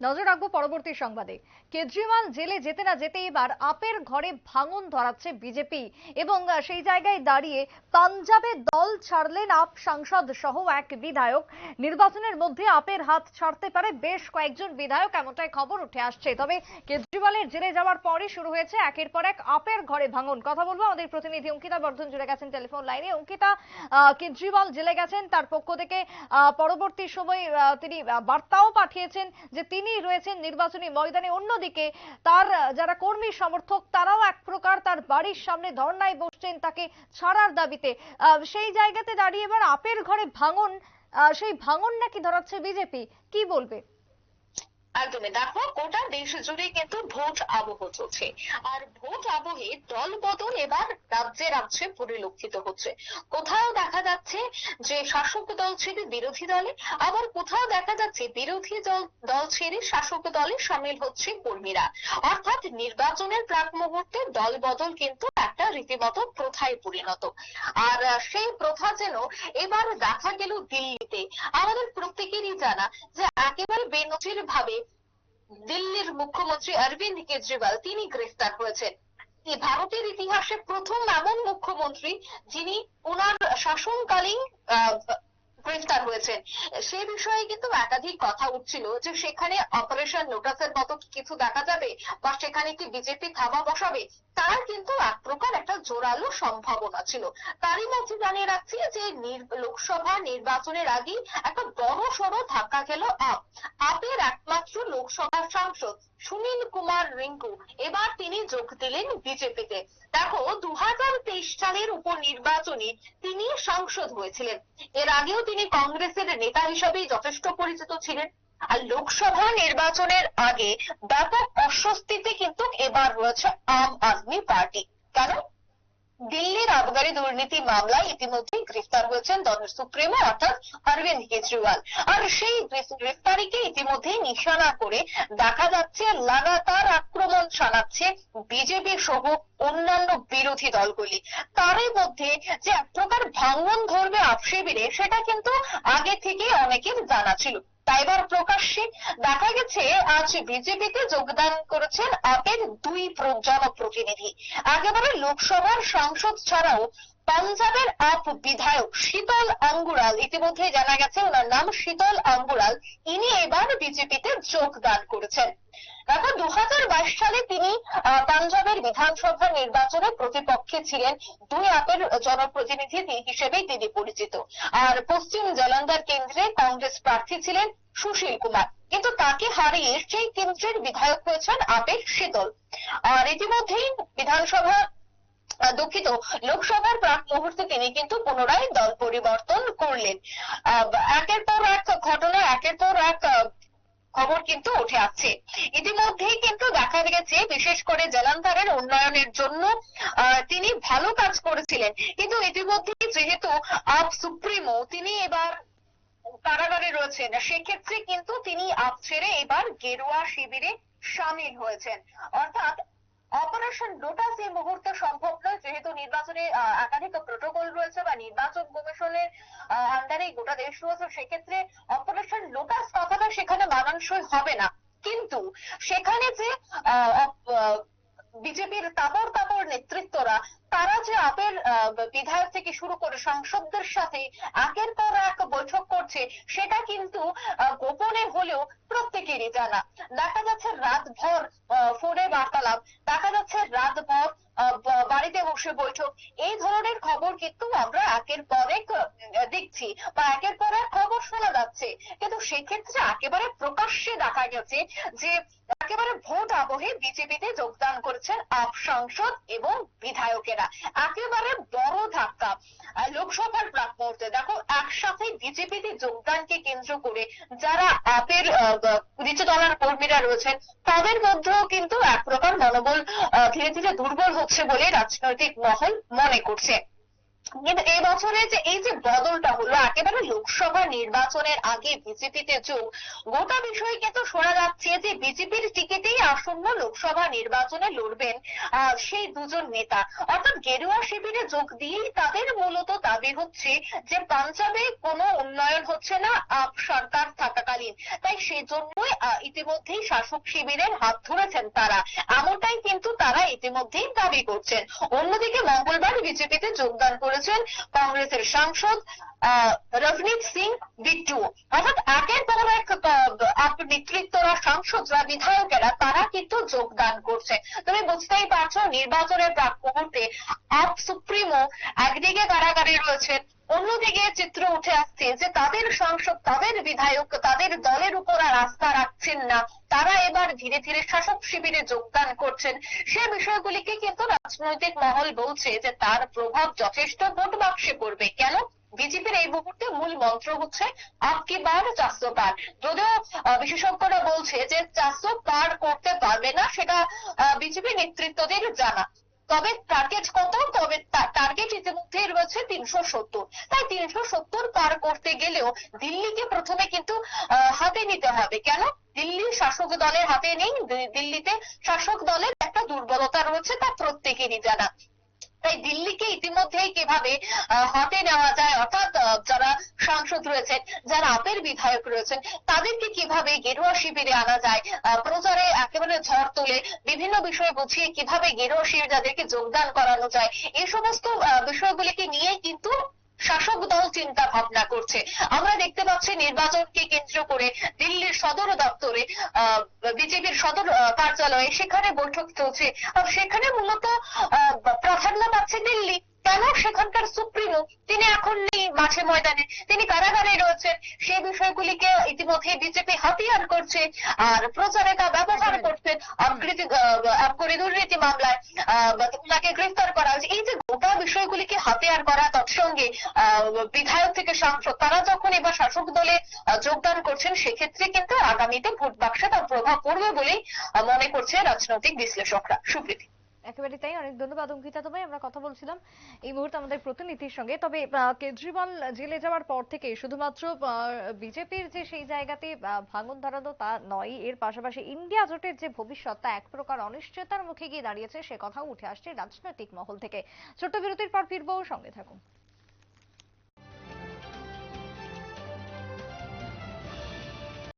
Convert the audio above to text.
নজর রাখব পরবর্তী সংবাদে। কেজরিওয়াল জেলে যেতে না যেতে এবার আপের ঘরে ভাঙন ধরাচ্ছে বিজেপি এবং সেই জায়গায় দাঁড়িয়ে পাঞ্জাবে দল ছাড়লেন আপ সাংসদ সহ এক বিধায়ক। নির্বাচনের মধ্যে আপের হাত ছাড়তে পারে বেশ কয়েকজন বিধায়ক, এমনটাই খবর উঠে আসছে। তবে কেজরিওয়ালের জেলে যাওয়ার পরই শুরু হয়েছে একের পর এক আপের ঘরে ভাঙন। কথা বলব আমাদের প্রতিনিধি অঙ্কিতা বর্ধন জুড়ে গেছেন টেলিফোন লাইনে। অঙ্কিতা কেজরিওয়াল জেলে গেছেন, তার পক্ষ থেকে পরবর্তী সময় তিনি বার্তাও পাঠিয়েছেন যে তিনি রয়েছেন নির্বাচনী ময়দানে। অন্যদিকে তার, যারা কর্মী সমর্থক, তারাও এক প্রকার তার বাড়ির সামনে ধর্নায় বসছেন তাকে ছাড়ার দাবিতে। সেই জায়গাতে দাঁড়িয়ে এবার আপের ঘরে ভাঙন সেই ভাঙন নাকি ধরাচ্ছে বিজেপি, কি বলবে? একদমই দেখো, গোটা দেশ জুড়ে কিন্তু ভোট আবহ চলছে। আর ভোট আবহে দল বদল এবার রাজ্যে রাজ্যে পরিলক্ষিত হচ্ছে। কোথাও দেখা যাচ্ছে যে শাসক দল ছেড়ে বিরোধী দলে, আবার কোথাও দেখা যাচ্ছে বিরোধী দল দল ছেড়ে শাসক দলে সামিল হচ্ছে কর্মীরা। অর্থাৎ নির্বাচনের প্রাক মুহূর্তে দল বদল কিন্তু একটা রীতিমতো প্রথায় পরিণত। আর সেই প্রথা যেন এবার দেখা গেল দিল্লিতে। আমাদের প্রত্যেকেরই জানা যে একেবারে বেনজির ভাবে দিল্লির মুখ্যমন্ত্রী অরবিন্দ কেজরিওয়াল তিনি গ্রেফতার হয়েছেন। ভারতের ইতিহাসে প্রথম এমন মুখ্যমন্ত্রী যিনি ওনার শাসনকালীন আহ, গ্রেফতার হয়েছেন। সে বিষয়ে কিন্তু একাধিক কথা উঠছিল যে সেখানে অপারেশন লোটাসের মতো কিছু দেখা যাবে বা সেখানে কি বিজেপি থাবা বসাবে, তার কিন্তু এক প্রকার একটা জোরালো সম্ভাবনা ছিল। তারই মধ্যে জানিয়ে রাখছি যে লোকসভা নির্বাচনের আগে একটা বড় সড়ো ধাক্কা খেল আপ। আপের একমাত্র লোকসভার সাংসদ সুনীল কুমার রিঙ্কু, এবার তিনি যোগ দিলেন বিজেপিতে দেখো দু হাজার তেইশ সালের উপর নির্বাচনে তিনি সাংসদ হয়েছিলেন। এর আগেও তিনি কংগ্রেসের নেতা হিসেবেই যথেষ্ট পরিচিত ছিলেন। আর লোকসভা নির্বাচনের আগে ব্যাপক অস্বস্তিতে কিন্তু এবার রয়েছে আম আদমি পার্টি। কারণ দিল্লির দুর্নীতি মামলায় ইতিমধ্যেই গ্রেফতার হয়েছেন দলের সুপ্রিমো, অর্থাৎ অরবিন্দ কেজরিওয়াল। আর সেই গ্রেফ- গ্রেফতারিকে ইতিমধ্যেই নিশানা করে দেখা যাচ্ছে, লাগাতার আক্রমণ চালাচ্ছে বিজেপি সহ অন্যান্য বিরোধী দলগুলি। তারই মধ্যে যে এক প্রকার ভাঙন ধরবে আপ সেটা কিন্তু আগে থেকে অনেকের জানা ছিল। তাই এবার প্রকাশ্যে দেখা গেছে, আজ বিজেপিতে যোগদান করেছেন আপের দুই প্র- জনপ্রতিনিধি। একেবারে লোকসভার সাংসদ ছাড়াও পাঞ্জাবের আপ বিধায়ক শীতল আঙ্গুরাল ইতিমধ্যে জানা গেছে ওনার নাম শীতল আঙ্গুরাল। ইনি এবার বিজেপিতে যোগদান করেছেন। দেখো দু সালে তিনি পাঞ্জাবের বিধানসভা নির্বাচনে প্রতিপক্ষে ছিলেন। দুই আপের জনপ্রতিনিধি হিসেবেই তিনি পরিচিত। আর পশ্চিম জলন্ধর কেন্দ্রে কংগ্রেস প্রার্থী ছিলেন সুশীল কুমার। কিন্তু তাকে হারিয়ে সেই কেন্দ্রের বিধায়ক হয়েছেন আপের শীতল। আর ইতিমধ্যেই বিধানসভা দুঃখিত। লোকসভার প্রাক মুহূর্তে তিনি কিন্তু পুনরায় দল পরিবর্তন করলেন। একের পর এক ঘটনা, একের পর এক খবর কিন্তু উঠে আসছে। ইতিমধ্যেই কিন্তু দেখা গেছে, বিশেষ করে জলান্তরের উন্নয়নের জন্য তিনি ভালো কাজ করেছিলেন। কিন্তু ইতিমধ্যেই যেহেতু আপ সুপ্রিমো, তিনি এবার কারাগারে রয়েছেন, সেক্ষেত্রে কিন্তু তিনি আপ ছেড়ে এবার গেরুয়া শিবিরে সামিল হয়েছেন। অর্থাৎ অপারেশন লোটাস এই মুহূর্তে সম্ভব নয়, যেহেতু নির্বাচনে একাধিক প্রোটোকল রয়েছে বা নির্বাচন কমিশনের আন্ডারে গোটা দেশ রয়েছে, সেক্ষেত্রে অপারেশন লোটাস কথাটা সেখানে মানানসই হবে না। কিন্তু সেখানে যে বিজেপির তাবড় তাবড় নেতৃত্বরা, তারা যে আপের বিধায়ক থেকে শুরু করে সাংসদদের সাথে একের পর এক বৈঠক করছে, সেটা কিন্তু গোপনে হলেও প্রত্যেকেরই জানা। দেখা যাচ্ছে রাতভর ফোনে বার্তালাপ, দেখা যাচ্ছে রাতভর বাড়িতে বসে বৈঠক। এই ধরনের খবর কিন্তু আমরা একের পর এক দেখছি বা একের পর এক খবর শোনা যাচ্ছে। কিন্তু সেক্ষেত্রে একেবারে প্রকাশ্যে দেখা গেছে যে একেবারে ভোট আবহে বিজেপিতে যোগদান করেছেন আপ সাংসদ এবং বিধায়কেরা। একেবারে বড় ধাক্কা। লোকসভার প্রাক মুহূর্তে দেখো, একসাথে বিজেপিতে যোগদানকে কেন্দ্র করে যারা আপের নিচু দলের কর্মীরা রয়েছেন, তাদের মধ্যেও কিন্তু এক প্রকার মনোবল ধীরে ধীরে দুর্বল হচ্ছে বলে রাজনৈতিক মহল মনে করছে। কিন্তু এই বছরে যে, এই যে বদলটা হলো একেবারে লোকসভা নির্বাচনের আগে বিজেপিতে যোগ গোটা বিষয়ে কিন্তু শোনা যাচ্ছে যে বিজেপির টিকিটেই আসন্ন লোকসভা নির্বাচনে লড়বেন সেই দুজন নেতা। অর্থাৎ গেরুয়া শিবিরে যোগ দিয়েই তাদের মূলত দাবি হচ্ছে যে পাঞ্জাবে কোনো উন্নয়ন হচ্ছে না আপ সরকার থাকাকালীন। তাই সেজন্যই আহ, ইতিমধ্যেই শাসক শিবিরের হাত ধরেছেন তারা। এমনটাই কিন্তু তারা ইতিমধ্যেই দাবি করছেন। অন্যদিকে মঙ্গলবার বিজেপিতে যোগদান করেছেন কংগ্রেসের সাংসদ আহ, রভনীত সিং বিট্টু। অর্থাৎ একের পর এক নেতৃত্বরা সাংসদরা বিধায়কেরা তারা কিন্তু যোগদান করছে। তুমি বুঝতেই পারছ নির্বাচনের প্রাক মুহূর্তে আপ সুপ্রিমো একদিকে কারাগারে রয়েছেন অন্যদিকে চিত্র উঠে আসছে যে তাদের সাংসদ তাদের বিধায়ক তাদের দলের উপর আর আস্থা রাখছেন না। তারা এবার ধীরে ধীরে শাসক শিবিরে যোগদান করছেন। সে বিষয়গুলিকে কিন্তু রাজনৈতিক মহল বলছে যে তার প্রভাব যথেষ্ট ভোট বাক্সে পড়বে। কেন? বিজেপির এই মুহূর্তে মূল মন্ত্র হচ্ছে আপকি বার চারশো পার যদিও বিশেষজ্ঞরা বলছে যে চারশো পার করতে পারবে না সেটা বিজেপি নেতৃত্বদের জানা। তবে টার্গেট কত? তবে টার্গেট ইতিমধ্যেই রয়েছে তিনশো সত্তর। তাই তিনশো সত্তর পার করতে গেলেও দিল্লিকে প্রথমে কিন্তু হাতে নিতে হবে। কেন? দিল্লি শাসক দলের হাতে নেই। দিল্লিতে শাসক দলের একটা দুর্বলতা রয়েছে তা প্রত্যেকেরই জানা। তাই দিল্লিকে ইতিমধ্যেই কীভাবে হাতে নেওয়া যায়, অর্থাৎ যারা সাংসদ রয়েছেন, যারা আপের বিধায়ক রয়েছেন, তাদেরকে কীভাবে গেরুয়া শিবিরে আনা যায় প্রচারে একেবারে ঝড় তুলে বিভিন্ন বিষয় বুঝিয়ে কীভাবে গেরুয়া শিবির যাদেরকে যোগদান করানো যায় এই সমস্ত বিষয়গুলিকে নিয়ে কিন্তু শাসক দল চিন্তা ভাবনা করছে। আমরা দেখতে পাচ্ছি নির্বাচনকে কেন্দ্র করে দিল্লির সদর দপ্তরে বিজেপির সদর কার্যালয়ে সেখানে বৈঠক চলছে। আর সেখানে মূলত প্রাধান্য পাচ্ছে দিল্লি। কেন সেখানকার সুপ্রিমো? তিনি এখন নেই মাঠে ময়দানে। তিনি কারাগারে রয়েছেন। সেই বিষয়গুলিকে ইতিমধ্যে বিজেপি হাতিয়ার করছে আর প্রচারে তা ব্যবহার করছে। অকৃতি আবকরি দুর্নীতি মামলায় আহ, ওনাকে গ্রেফতার করা হয়েছে। এই যে গোটা বিষয়গুলিকে হাতিয়ার করা তৎসঙ্গে বিধায়ক থেকে সাংসদ, তারা যখন এবার শাসক দলে যোগদান করছেন, সেক্ষেত্রে কিন্তু আগামীতে ভোট বাক্সে তার প্রভাব পড়বে বলেই মনে করছে রাজনৈতিক বিশ্লেষকরা। সুপ্রীতি। একেবারে তাই। অনেক ধন্যবাদ, অঙ্কিতা তোমায়। আমরা কথা বলছিলাম এই মুহূর্তে আমাদের প্রতিনিধির সঙ্গে। তবে কেজরিওয়াল জেলে যাওয়ার পর থেকে শুধুমাত্র বিজেপির যে সেই জায়গাতে ভাঙন ধরানো তা নয়, এর পাশাপাশি ইন্ডিয়া জোটের যে ভবিষ্যৎ তা এক প্রকার অনিশ্চয়তার মুখে গিয়ে দাঁড়িয়েছে, সে কথাও উঠে আসছে রাজনৈতিক মহল থেকে। ছোট্ট বিরতির পর ফিরবো, সঙ্গে থাকুন।